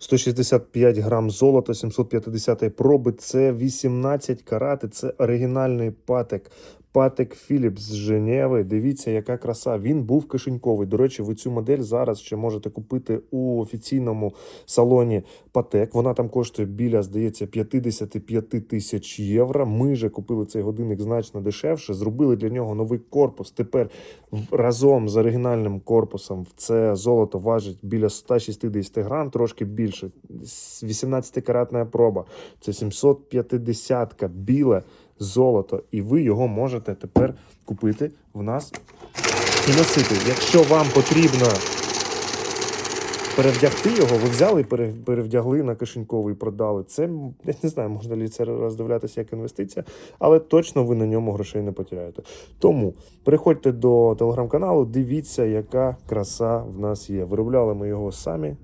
165 грам золота, 750 проби. Це 18 карати. Це оригінальний патек. Патек Філіпс з Женеви. Дивіться, яка краса. Він був кишеньковий. До речі, ви цю модель зараз ще можете купити у офіційному салоні Патек. Вона там коштує біля, здається, 55 тисяч євро. Ми же купили цей годинник значно дешевше. Зробили для нього новий корпус. Тепер разом з оригінальним корпусом це золото важить біля 160 грам, трошки більше. 18-каратна проба. Це 750 біле золото. І ви його можете тепер купити в нас і носити. Якщо вам потрібно перевдягти його, ви взяли і перевдягли на кишеньковий продали. Це я не знаю, можна ли це роздивлятися як інвестиція, але точно ви на ньому грошей не потеряєте. Тому переходьте до телеграм-каналу, дивіться, яка краса в нас є. Виробляли ми його самі.